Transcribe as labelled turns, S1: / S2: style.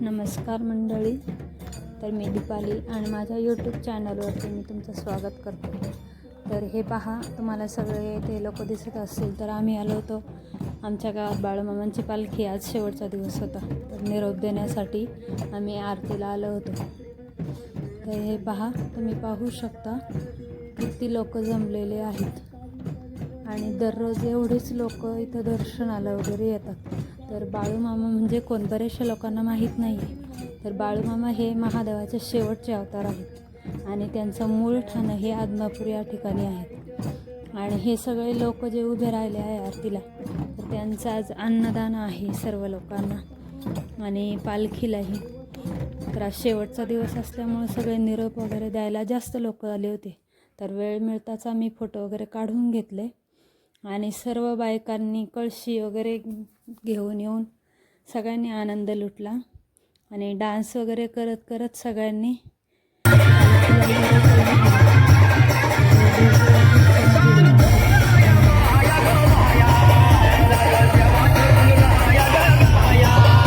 S1: नमस्कार मंडळी. तर मी दीपाली आणि माझ्या यूट्यूब चॅनलवरती मी तुमचं स्वागत करते. तर हे पहा तुम्हाला सगळे ते लोक दिसत असतील तर आम्ही आलो होतो. आमच्या गावात बाळूमामांची पालखी आज शेवटचा दिवस होता. तर निरोप देण्यासाठी आम्ही आरतीला आलो होतो. तर हे पहा तुम्ही पाहू शकता किती लोक जमलेले आहेत. आणि दररोज एवढेच लोक इथं दर्शनाला वगैरे येतात. तर बाळूमामा म्हणजे कोण? बऱ्याचशा लोकांना माहीत नाही आहे तर बाळूमामा हे महादेवाचे शेवटचे अवतार आहेत. आणि त्यांचं मूळ ठाणं हे आदमापूर या ठिकाणी आहेत. आणि हे सगळे लोक जे उभे राहिले आहे आरतीला तर त्यांचं आज अन्नदान आहे सर्व लोकांना. आणि पालखीलाही. तर आज शेवटचा दिवस असल्यामुळे सगळे निरोप वगैरे द्यायला जास्त लोक आले होते. तर वेळ मिळताच आम्ही फोटो वगैरे काढून घेतले. आणि सर्व बायकांनी कळशी वगैरे घेऊन येऊन सगळ्यांनी आनंद लुटला. आणि डान्स वगैरे करत करत सगळ्यांनी